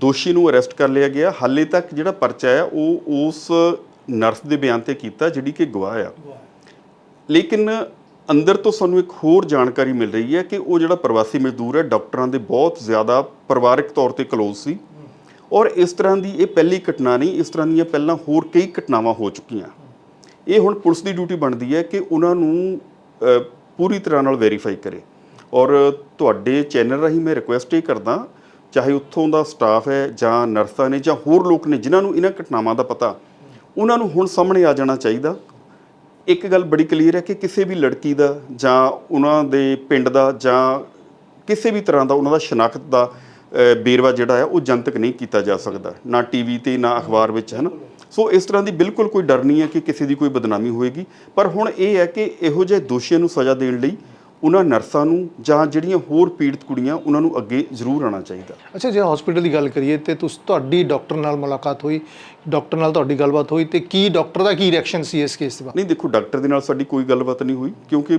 ਦੋਸ਼ੀ ਨੂੰ ਅਰੈਸਟ ਕਰ ਲਿਆ ਗਿਆ। ਹਾਲੇ ਤੱਕ ਜਿਹੜਾ ਪਰਚਾ ਹੈ ਉਹ ਉਸ ਨਰਸ ਦੇ ਬਿਆਨ ਤੇ ਕੀਤਾ ਜਿਹੜੀ ਕਿ ਗਵਾਹ ਆ। ਲੇਕਿਨ ਅੰਦਰ ਤੋਂ ਸਾਨੂੰ ਇੱਕ ਹੋਰ ਜਾਣਕਾਰੀ ਮਿਲ ਰਹੀ ਹੈ ਕਿ ਉਹ ਜਿਹੜਾ ਪ੍ਰਵਾਸੀ ਮਜ਼ਦੂਰ ਹੈ, ਡਾਕਟਰਾਂ ਦੇ ਬਹੁਤ ਜ਼ਿਆਦਾ ਪਰਿਵਾਰਕ ਤੌਰ ਤੇ ਕਲੋਜ਼ ਸੀ। ਔਰ ਇਸ ਤਰ੍ਹਾਂ ਦੀ ਇਹ ਪਹਿਲੀ ਘਟਨਾ ਨਹੀਂ, ਇਸ ਤਰ੍ਹਾਂ ਦੀਆਂ ਪਹਿਲਾਂ ਹੋਰ ਕਈ ਘਟਨਾਵਾਂ ਹੋ ਚੁੱਕੀਆਂ। ਇਹ ਹੁਣ ਪੁਲਿਸ ਦੀ ਡਿਊਟੀ ਬਣਦੀ ਹੈ ਕਿ ਉਹਨਾਂ ਨੂੰ ਪੂਰੀ ਤਰ੍ਹਾਂ ਨਾਲ ਵੈਰੀਫਾਈ ਕਰੇ। ਔਰ ਤੁਹਾਡੇ ਚੈਨਲ ਰਾਹੀਂ ਮੈਂ ਰਿਕੁਐਸਟ ਇਹ ਕਰਦਾ, ਚਾਹੇ ਉੱਥੋਂ ਦਾ ਸਟਾਫ ਹੈ ਜਾਂ ਨਰਸਾਂ ਨੇ ਜਾਂ ਹੋਰ ਲੋਕ ਨੇ ਜਿਨ੍ਹਾਂ ਨੂੰ ਇਹਨਾਂ ਘਟਨਾਵਾਂ ਦਾ ਪਤਾ, ਉਹਨਾਂ ਨੂੰ ਹੁਣ ਸਾਹਮਣੇ ਆ ਜਾਣਾ ਚਾਹੀਦਾ। ਇੱਕ ਗੱਲ ਬੜੀ ਕਲੀਅਰ ਹੈ ਕਿ ਕਿਸੇ ਵੀ ਲੜਕੀ ਦਾ ਜਾਂ ਉਹਨਾਂ ਦੇ ਪਿੰਡ ਦਾ ਜਾਂ ਕਿਸੇ ਵੀ ਤਰ੍ਹਾਂ ਦਾ ਉਹਨਾਂ ਦਾ ਸ਼ਨਾਖਤ ਦਾ ਅ, ਵੇਰਵਾ ਜਿਹੜਾ ਹੈ ਉਹ ਜਨਤਕ ਨਹੀਂ ਕੀਤਾ ਜਾ ਸਕਦਾ ਨਾ ਟੀਵੀ ਤੇ ਨਾ ਅਖਬਾਰ ਵਿੱਚ ਹੈ ਨਾ? ਸੋ ਇਸ ਤਰ੍ਹਾਂ ਦੀ ਬਿਲਕੁਲ ਕੋਈ ਡਰ ਨਹੀਂ ਹੈ ਕਿ ਕਿਸੇ ਦੀ ਕੋਈ ਬਦਨਾਮੀ ਹੋਏਗੀ। ਪਰ ਹੁਣ ਇਹ ਹੈ ਕਿ ਇਹੋ ਜਿਹੇ ਦੋਸ਼ੀਆਂ ਨੂੰ ਸਜ਼ਾ ਦੇਣ ਲਈ ਉਹਨਾਂ ਨਰਸਾਂ ਨੂੰ ਜਾਂ ਜਿਹੜੀਆਂ ਹੋਰ ਪੀੜਤ ਕੁੜੀਆਂ ਉਹਨਾਂ ਨੂੰ ਅੱਗੇ ਜ਼ਰੂਰ ਆਉਣਾ ਚਾਹੀਦਾ। ਅੱਛਾ ਜੇ ਹਸਪੀਟਲ ਦੀ ਗੱਲ ਕਰੀਏ ਤੇ ਤੁਸੀਂ ਤੁਹਾਡੀ ਡਾਕਟਰ ਨਾਲ ਮੁਲਾਕਾਤ ਹੋਈ। ਡਾਕਟਰ ਨਾਲ ਤੁਹਾਡੀ ਗੱਲਬਾਤ ਹੋਈ ਤੇ ਕੀ ਡਾਕਟਰ ਦਾ ਕੀ ਰਿਐਕਸ਼ਨ ਸੀ ਇਸ ਕੇਸ ਦੇ ਬਾਰੇ ਨਹੀਂ ਦੇਖੋ ਡਾਕਟਰ ਦੇ ਨਾਲ ਸਾਡੀ ਕੋਈ ਗੱਲਬਾਤ ਨਹੀਂ ਹੋਈ ਕਿਉਂਕਿ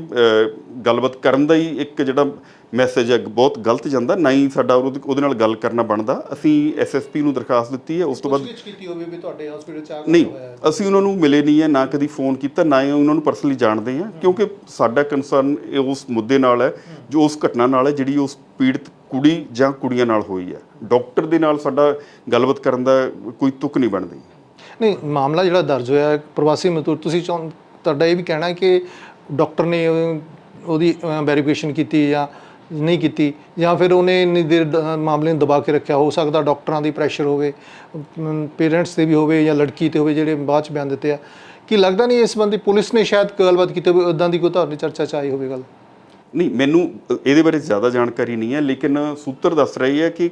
ਗੱਲਬਾਤ ਕਰਨ ਦਾ ਹੀ ਇੱਕ ਜਿਹੜਾ ਮੈਸੇਜ ਹੈ ਬਹੁਤ ਗਲਤ ਜਾਂਦਾ ਨਾ ਹੀ ਸਾਡਾ ਉਹਦੇ ਨਾਲ ਗੱਲ ਕਰਨਾ ਬਣਦਾ। ਅਸੀਂ ਐਸਐਸਪੀ ਨੂੰ ਦਰਖਾਸਤ ਦਿੱਤੀ ਹੈ ਉਸ ਤੋਂ ਬਾਅਦ ਕੀਤੀ ਹੋਵੇ ਵੀ ਤੁਹਾਡੇ ਹਸਪੀਟਲ ਚ ਨਹੀਂ ਅਸੀਂ ਉਹਨਾਂ ਨੂੰ ਮਿਲੇ ਨਹੀਂ ਹੈ ਨਾ ਕਦੀ ਫੋਨ ਕੀਤਾ ਨਾ ਹੀ ਉਹਨਾਂ ਨੂੰ ਪਰਸਨਲੀ ਜਾਣਦੇ ਹਾਂ ਕਿਉਂਕਿ ਸਾਡਾ ਕੰਸਰਨ ਉਸ ਮੁੱਦੇ ਨਾਲ ਹੈ ਜੋ ਉਸ ਘਟਨਾ ਨਾਲ ਹੈ ਜਿਹੜੀ ਉਸ ਪੀੜਤ ਕੁੜੀ ਜਾਂ ਕੁੜੀਆਂ ਨਾਲ ਹੋਈ ਹੈ। ਡਾਕਟਰ ਦੇ ਨਾਲ ਸਾਡਾ ਗੱਲਬਾਤ ਕਰਨ ਦਾ ਕੋਈ ਤੁਕ ਨਹੀਂ ਬਣਦੀ। ਨਹੀਂ, ਮਾਮਲਾ ਜਿਹੜਾ ਦਰਜ ਹੋਇਆ ਪ੍ਰਵਾਸੀ ਮਜ਼ਦੂਰ, ਤੁਸੀਂ ਚਾਹੁੰ ਤੁਹਾਡਾ ਇਹ ਵੀ ਕਹਿਣਾ ਹੈ ਕਿ ਡਾਕਟਰ ਨੇ ਉਹਦੀ ਵੈਰੀਫਿਕੇਸ਼ਨ ਕੀਤੀ ਜਾਂ ਨਹੀਂ ਕੀਤੀ ਜਾਂ ਫਿਰ ਉਹਨੇ ਇੰਨੀ ਦੇਰ ਮਾਮਲੇ ਨੂੰ ਦਬਾ ਕੇ ਰੱਖਿਆ। ਹੋ ਸਕਦਾ ਡਾਕਟਰਾਂ ਦੀ ਪ੍ਰੈਸ਼ਰ ਹੋਵੇ ਪੇਰੈਂਟਸ ਤੇ ਵੀ ਹੋਵੇ ਜਾਂ ਲੜਕੀ ਤੇ ਹੋਵੇ ਜਿਹੜੇ ਬਾਅਦ ਚ ਬਿਆਨ ਦਿੱਤੇ ਆ। ਕੀ ਲੱਗਦਾ ਨਹੀਂ ਇਸ ਸੰਬੰਧੀ ਪੁਲਿਸ ਨੇ ਸ਼ਾਇਦ ਗੱਲਬਾਤ ਕੀਤੀ ਹੋਵੇ? ਉਦਾਂ ਦੀ ਕੋਈ ਤੁਹਾਡੀ ਚਰਚਾ ਚ ਆਈ ਹੋਵੇ ਗੱਲ? ਨਹੀਂ ਮੈਨੂੰ ਇਹਦੇ ਬਾਰੇ ਜ਼ਿਆਦਾ ਜਾਣਕਾਰੀ ਨਹੀਂ ਹੈ ਲੇਕਿਨ ਸੂਤਰ ਦੱਸ ਰਹੀ ਹੈ ਕਿ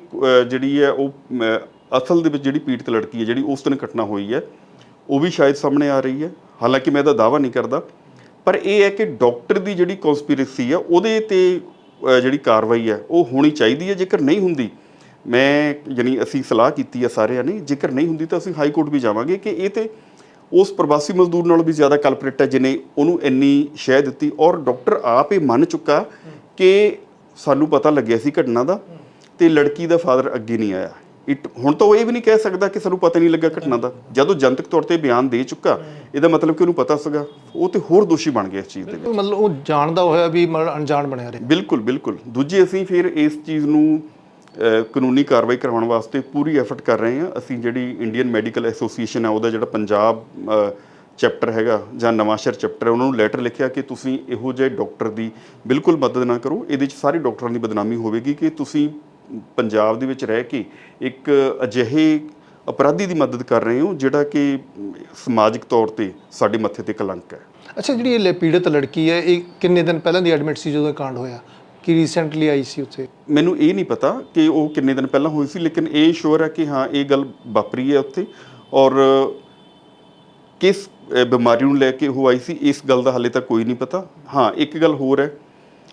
ਜਿਹੜੀ ਹੈ ਉਹ ਅ, ਅਸਲ ਦੇ ਵਿੱਚ ਜਿਹੜੀ ਪੀੜਤ ਲੜਕੀ ਹੈ ਜਿਹੜੀ ਉਸ ਦਿਨ ਘਟਨਾ ਹੋਈ ਹੈ ਉਹ ਵੀ ਸ਼ਾਇਦ ਸਾਹਮਣੇ ਆ ਰਹੀ ਹੈ। ਹਾਲਾਂਕਿ ਮੈਂ ਇਹਦਾ ਦਾਅਵਾ ਨਹੀਂ ਕਰਦਾ ਪਰ ਇਹ ਹੈ ਕਿ ਡਾਕਟਰ ਦੀ ਜਿਹੜੀ ਕਨਸਪੀਰੇਸੀ ਹੈ ਉਹਦੇ ਤੇ ਜਿਹੜੀ ਕਾਰਵਾਈ ਹੈ ਉਹ ਹੋਣੀ ਚਾਹੀਦੀ ਹੈ। ਜੇਕਰ ਨਹੀਂ ਹੁੰਦੀ ਮੈਂ ਯਾਨੀ ਅਸੀਂ ਸਲਾਹ ਕੀਤੀ ਹੈ ਸਾਰਿਆਂ ਨੇ ਜੇਕਰ ਨਹੀਂ ਹੁੰਦੀ ਤਾਂ ਅਸੀਂ ਹਾਈ ਕੋਰਟ ਵੀ ਜਾਵਾਂਗੇ ਕਿ ਇਹ ਤੇ ਉਸ ਪ੍ਰਵਾਸੀ ਮਜ਼ਦੂਰ ਨਾਲੋਂ ਵੀ ਜ਼ਿਆਦਾ ਕਲਪਰੇਟ ਹੈ ਜਿਨੇ ਉਹਨੂੰ ਇੰਨੀ ਸ਼ਹਿ ਦਿੱਤੀ ਔਰ ਡਾਕਟਰ ਆਪ ਇਹ ਮੰਨ ਚੁੱਕਾ ਕਿ ਸਾਨੂੰ ਪਤਾ ਲੱਗਿਆ ਸੀ ਘਟਨਾ ਦਾ ਤੇ ਲੜਕੀ ਦਾ ਫਾਦਰ ਅੱਗੇ ਨਹੀਂ ਆਇਆ। ਇਟ ਹੁਣ ਤਾਂ ਉਹ ਇਹ ਵੀ ਨਹੀਂ ਕਹਿ ਸਕਦਾ ਕਿ ਸਾਨੂੰ ਪਤਾ ਨਹੀਂ ਲੱਗਾ ਘਟਨਾ ਦਾ। ਜਦੋਂ ਜਨਤਕ ਤੌਰ ਤੇ ਬਿਆਨ ਦੇ ਚੁੱਕਾ ਇਹਦਾ ਮਤਲਬ ਕਿ ਉਹਨੂੰ ਪਤਾ ਸੀਗਾ। ਉਹ ਤੇ ਹੋਰ ਦੋਸ਼ੀ ਬਣ ਗਿਆ ਇਸ ਚੀਜ਼ ਦੇ ਵਿੱਚ। ਮਤਲਬ ਉਹ ਜਾਣਦਾ ਹੋਇਆ ਵੀ ਅਣਜਾਣ ਬਣਿਆ ਰਿਹਾ। ਬਿਲਕੁਲ ਬਿਲਕੁਲ। ਦੂਜੀ ਅਸੀਂ ਫਿਰ ਇਸ ਚੀਜ਼ ਨੂੰ ਕਾਨੂੰਨੀ ਕਾਰਵਾਈ ਕਰਵਾਉਣ ਵਾਸਤੇ ਪੂਰੀ ਐਫਰਟ ਕਰ ਰਹੇ ਹਾਂ। ਅਸੀਂ ਜਿਹੜੀ ਇੰਡੀਅਨ ਮੈਡੀਕਲ ਐਸੋਸੀਏਸ਼ਨ ਹੈ ਉਹਦਾ ਜਿਹੜਾ ਪੰਜਾਬ ਚੈਪਟਰ ਹੈਗਾ ਜਾਂ ਨਵਾਂਸ਼ਹਿਰ ਚੈਪਟਰ ਉਹਨਾਂ ਨੂੰ ਲੈਟਰ ਲਿਖਿਆ ਕਿ ਤੁਸੀਂ ਇਹੋ ਜਿਹੇ ਡਾਕਟਰ ਦੀ ਬਿਲਕੁਲ ਮਦਦ ਨਾ ਕਰੋ। ਇਹਦੇ ਵਿੱਚ ਸਾਰੇ ਡਾਕਟਰਾਂ ਦੀ ਬਦਨਾਮੀ ਹੋਵੇਗੀ ਕਿ ਤੁਸੀਂ ਪੰਜਾਬ ਦੇ ਵਿੱਚ ਰਹਿ ਕੇ ਇੱਕ ਅਜਿਹੇ ਅਪਰਾਧੀ ਦੀ ਮਦਦ ਕਰ ਰਹੇ ਹੋ, ਜਿਹੜਾ ਕਿ ਸਮਾਜਿਕ ਤੌਰ ਤੇ ਸਾਡੇ ਮੱਥੇ ਤੇ ਕਲੰਕ ਹੈ। ਅੱਛਾ, ਜਿਹੜੀ ਇਹ ਲ- ਪੀੜਤ ਲੜਕੀ ਹੈ, ਇਹ ਕਿੰਨੇ ਦਿਨ ਪਹਿਲਾਂ ਦੀ ਐਡਮਿਟ ਸੀ ਜਦੋਂ ਇਹ ਕਾਂਡ ਹੋਇਆ? ਕਿ ਰੀਸੈਂਟਲੀ ਆਈ ਸੀ ਉੱਥੇ? ਮੈਨੂੰ ਇਹ ਨਹੀਂ ਪਤਾ ਕਿ ਉਹ ਕਿੰਨੇ ਦਿਨ ਪਹਿਲਾਂ ਹੋਈ ਸੀ, ਲੇਕਿਨ ਇਹ ਸ਼ੋਰ ਹੈ ਕਿ ਹਾਂ, ਇਹ ਗੱਲ ਵਾਪਰੀ ਹੈ ਉੱਥੇ। ਔਰ ਕਿਸ ਬਿਮਾਰੀ ਨੂੰ ਲੈ ਕੇ ਉਹ ਆਈ ਸੀ, ਇਸ ਗੱਲ ਦਾ ਹਾਲੇ ਤੱਕ ਕੋਈ ਨਹੀਂ ਪਤਾ। ਹਾਂ, ਇੱਕ ਗੱਲ ਹੋਰ ਹੈ,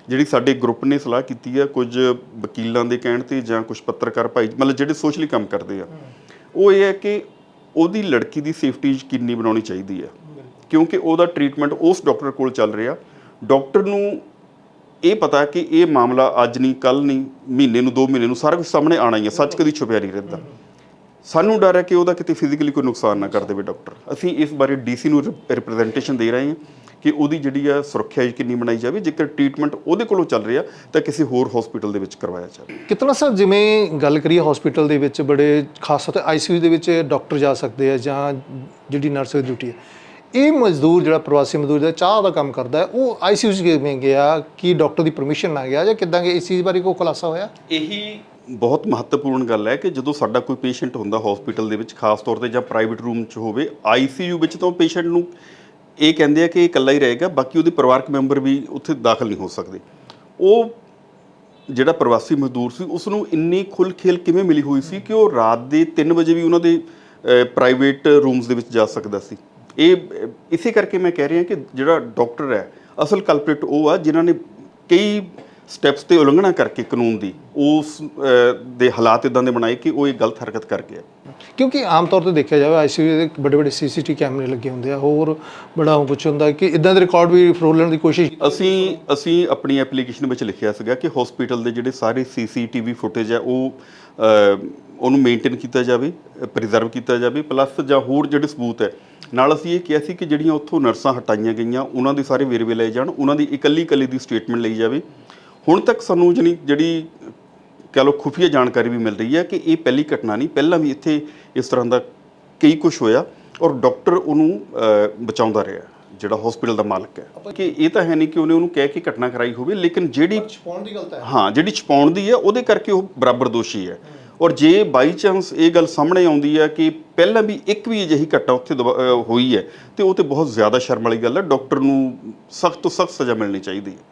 ਜਿਹੜੀ ਸਾਡੇ ਗਰੁੱਪ ਨੇ ਸਲਾਹ ਕੀਤੀ ਹੈ, ਕੁਝ ਵਕੀਲਾਂ ਦੇ ਕਹਿਣ ਤੇ ਜਾਂ ਕੁਝ ਪੱਤਰਕਾਰ ਭਾਈ, ਮਤਲਬ ਜਿਹੜੇ ਸੋਸ਼ਲੀ ਕੰਮ ਕਰਦੇ ਆ। ਉਹ ਇਹ ਹੈ ਕਿ ਉਹਦੀ ਲੜਕੀ ਦੀ ਸੇਫਟੀ ਯਕੀਨੀ ਬਣਾਉਣੀ ਚਾਹੀਦੀ ਹੈ। ਕਿਉਂਕਿ ਉਹਦਾ ਟ੍ਰੀਟਮੈਂਟ ਉਸ ਡਾਕਟਰ ਕੋਲ ਚੱਲ ਰਿਹਾ। ਡਾਕਟਰ ਨੂੰ ਇਹ ਪਤਾ ਕਿ ਇਹ ਮਾਮਲਾ ਅੱਜ ਨਹੀਂ ਕੱਲ ਨਹੀਂ, ਮਹੀਨੇ ਨੂੰ 2 ਮਹੀਨੇ ਨੂੰ ਸਾਰਾ ਕੁਝ ਸਾਹਮਣੇ ਆਣਾ ਹੀ ਹੈ। ਸੱਚ ਕਦੀ ਛੁਪਿਆ ਨਹੀਂ ਰਹਿੰਦਾ। ਸਾਨੂੰ ਡਰ ਹੈ ਕਿ ਉਹਦਾ ਕਿਤੇ ਫਿਜ਼ੀਕਲੀ ਕੋਈ ਨੁਕਸਾਨ ਨਾ ਕਰ ਦੇਵੇ ਡਾਕਟਰ ਅਸੀਂ ਇਸ ਬਾਰੇ ਡੀਸੀ ਨੂੰ ਰਿਪਰੈਜ਼ੈਂਟੇਸ਼ਨ ਦੇ ਰਹੇ ਹਾਂ ਕਿ ਉਹਦੀ ਜਿਹੜੀ ਆ ਸੁਰੱਖਿਆ ਯਕੀਨੀ ਬਣਾਈ ਜਾਵੇ। ਜੇਕਰ ਟ੍ਰੀਟਮੈਂਟ ਉਹਦੇ ਕੋਲੋਂ ਚੱਲ ਰਿਹਾ ਤਾਂ ਕਿਸੇ ਹੋਰ ਹਸਪੀਟਲ ਦੇ ਵਿੱਚ ਕਰਵਾਇਆ ਜਾਵੇ। ਕਿਤਨਾ ਸਰ, ਜਿਵੇਂ ਗੱਲ ਕਰੀਏ ਹਸਪੀਟਲ ਦੇ ਵਿੱਚ, ਬੜੇ ਖਾਸ ਤੌਰ ਤੇ ਆਈਸੀਯੂ ਦੇ ਵਿੱਚ ਡਾਕਟਰ ਜਾ ਸਕਦੇ ਆ ਜਾਂ ਜਿਹੜੀ ਨਰਸ ਦੀ ਡਿਊਟੀ ਹੈ। ਇਹ ਮਜ਼ਦੂਰ ਜਿਹੜਾ ਪ੍ਰਵਾਸੀ ਮਜ਼ਦੂਰ ਜਿਹੜਾ ਚਾਹ ਦਾ ਕੰਮ ਕਰਦਾ ਹੈ, ਉਹ ਆਈਸੀਯੂ 'ਚ ਕਿਵੇਂ ਗਿਆ? ਕਿ ਡਾਕਟਰ ਦੀ ਪਰਮਿਸ਼ਨ ਨਾਲ ਗਿਆ ਜਾਂ ਕਿਦਾਂ ਇਸ ਚੀਜ਼ ਬਾਰੇ ਕੋਈ ਖੁਲਾਸਾ ਹੋਇਆ? ਇਹੀ ਬਹੁਤ ਮਹੱਤਵਪੂਰਨ ਗੱਲ ਹੈ ਕਿ ਜਦੋਂ ਸਾਡਾ ਕੋਈ ਪੇਸ਼ੈਂਟ ਹੁੰਦਾ ਹਸਪੀਟਲ ਦੇ ਵਿੱਚ, ਖਾਸ ਤੌਰ ਤੇ ਜਾਂ ਪ੍ਰਾਈਵੇਟ ਰੂਮ 'ਚ ਹੋਵੇ ਆਈਸੀਯੂ ਵਿੱਚ ਤਾਂ ਪੇਸ਼ੈਂਟ ਨੂੰ ਇਹ ਕਹਿੰਦੇ ਆ ਕਿ ਇਹ ਇਕੱਲਾ ਹੀ ਰਹੇਗਾ, ਬਾਕੀ ਉਹਦੇ ਪਰਿਵਾਰਕ ਮੈਂਬਰ ਵੀ ਉੱਥੇ ਦਾਖਲ ਨਹੀਂ ਹੋ ਸਕਦੇ। ਉਹ ਜਿਹੜਾ ਪ੍ਰਵਾਸੀ ਮਜ਼ਦੂਰ ਸੀ ਉਸ ਨੂੰ ਇੰਨੀ ਖੁੱਲ੍ਹ ਖੇਲ ਕਿਵੇਂ ਮਿਲੀ ਹੋਈ ਸੀ ਕਿ ਉਹ ਰਾਤ ਦੇ 3 ਵਜੇ ਵੀ ਉਹਨਾਂ ਦੇ ਪ੍ਰਾਈਵੇਟ ਰੂਮਸ ਦੇ ਵਿੱਚ ਜਾ ਸਕਦਾ ਸੀ। ਇਹ ਇਸੇ ਕਰਕੇ ਮੈਂ ਕਹਿ ਰਿਹਾ ਕਿ ਜਿਹੜਾ ਡਾਕਟਰ ਹੈ ਅਸਲ ਕਲਪ੍ਰੇਟ ਉਹ ਆ ਜਿਨ੍ਹਾਂ ਨੇ ਕਈ ਸਟੈਪਸ ਤੇ ਉਲੰਘਣਾ ਕਰਕੇ ਕਾਨੂੰਨ ਦੀ ਉਸ ਦੇ ਹਾਲਾਤ ਇਦਾਂ ਦੇ ਬਣਾਏ ਕਿ ਉਹ ਇਹ ਗਲਤ ਹਰਕਤ ਕਰ ਗਿਆ। ਕਿਉਂਕਿ ਆਮ ਤੌਰ ਤੇ ਦੇਖਿਆ ਜਾਵੇ ਆਈਸੀਯੂ ਦੇ ਵੱਡੇ ਵੱਡੇ ਸੀਸੀਟੀ ਕੈਮਰੇ ਲੱਗੇ ਹੁੰਦੇ ਆ ਹੋਰ ਬੜਾ ਕੁਛ ਹੁੰਦਾ ਕਿ ਇਦਾਂ ਦੇ ਰਿਕਾਰਡ ਵੀ ਫਰੋਲਣ ਦੀ ਕੋਸ਼ਿਸ਼ ਅਸੀਂ ਅਸੀਂ ਆਪਣੀ ਐਪਲੀਕੇਸ਼ਨ ਵਿੱਚ ਲਿਖਿਆ ਸੀਗਾ ਕਿ ਹਸਪੀਟਲ ਦੇ ਜਿਹੜੇ ਸਾਰੇ ਸੀਸੀਟੀਵੀ ਫੁਟੇਜ ਹੈ ਉਹ ਉਹਨੂੰ ਮੇਨਟੇਨ ਕੀਤਾ ਜਾਵੇ ਪ੍ਰੀਜ਼ਰਵ ਕੀਤਾ ਜਾਵੇ ਪਲੱਸ ਜਾਂ ਹੋਰ ਜਿਹੜੇ ਸਬੂਤ ਹੈ ਨਾਲ ਅਸੀਂ ਇਹ ਕਿਹਾ ਸੀ ਕਿ ਜਿਹੜੀਆਂ ਉੱਥੋਂ ਨਰਸਾਂ ਹਟਾਈਆਂ ਗਈਆਂ ਉਹਨਾਂ ਦੇ ਸਾਰੇ ਵੇਰਵੇ ਲਏ ਜਾਣ ਉਹਨਾਂ ਦੀ ਇਕੱਲੀ ਇਕੱਲੀ ਦੀ ਸਟੇਟਮੈਂਟ ਲਈ ਜਾਵੇ। ਹੁਣ ਤੱਕ ਸਾਨੂੰ ਜਿਹੜੀ ਜਿਹੜੀ ਕਹ ਲਓ ਖੁਫੀਆ ਜਾਣਕਾਰੀ ਵੀ ਮਿਲ ਰਹੀ ਹੈ ਕਿ ਇਹ ਪਹਿਲੀ ਘਟਨਾ ਨਹੀਂ ਪਹਿਲਾਂ ਵੀ ਇੱਥੇ ਇਸ ਤਰ੍ਹਾਂ ਦਾ ਕਈ ਕੁਝ ਹੋਇਆ ਔਰ ਡਾਕਟਰ ਉਹਨੂੰ ਬਚਾਉਂਦਾ ਰਿਹਾ ਜਿਹੜਾ ਹਸਪੀਟਲ ਦਾ ਮਾਲਕ ਹੈ। ਕਿ ਇਹ ਤਾਂ ਹੈ ਨਹੀਂ ਕਿ ਉਹਨੇ ਉਹਨੂੰ ਕਹਿ ਕੇ ਘਟਨਾ ਕਰਾਈ ਹੋਵੇ ਲੇਕਿਨ ਜਿਹੜੀ ਛਪਾਉਣ ਦੀ ਗਲਤ ਹੈ। ਹਾਂ ਜਿਹੜੀ ਛਪਾਉਣ ਦੀ ਹੈ ਉਹਦੇ ਕਰਕੇ ਉਹ ਬਰਾਬਰ ਦੋਸ਼ੀ ਹੈ। ਔਰ ਜੇ ਬਾਈ ਚਾਂਸ ਇਹ ਗੱਲ ਸਾਹਮਣੇ ਆਉਂਦੀ ਹੈ ਕਿ ਪਹਿਲਾਂ ਵੀ ਇੱਕ ਵੀ ਅਜਿਹੀ ਘਟਨਾ ਉੱਥੇ ਦੁਬਾ- ਹੋਈ ਹੈ, ਤੇ ਉਹ ਤੇ ਬਹੁਤ ਜ਼ਿਆਦਾ ਸ਼ਰਮ ਵਾਲੀ ਗੱਲ ਹੈ, ਡਾਕਟਰ ਨੂੰ ਸਖਤ ਤੋਂ ਸਖਤ ਸਜ਼ਾ ਮਿਲਣੀ ਚਾਹੀਦੀ ਹੈ।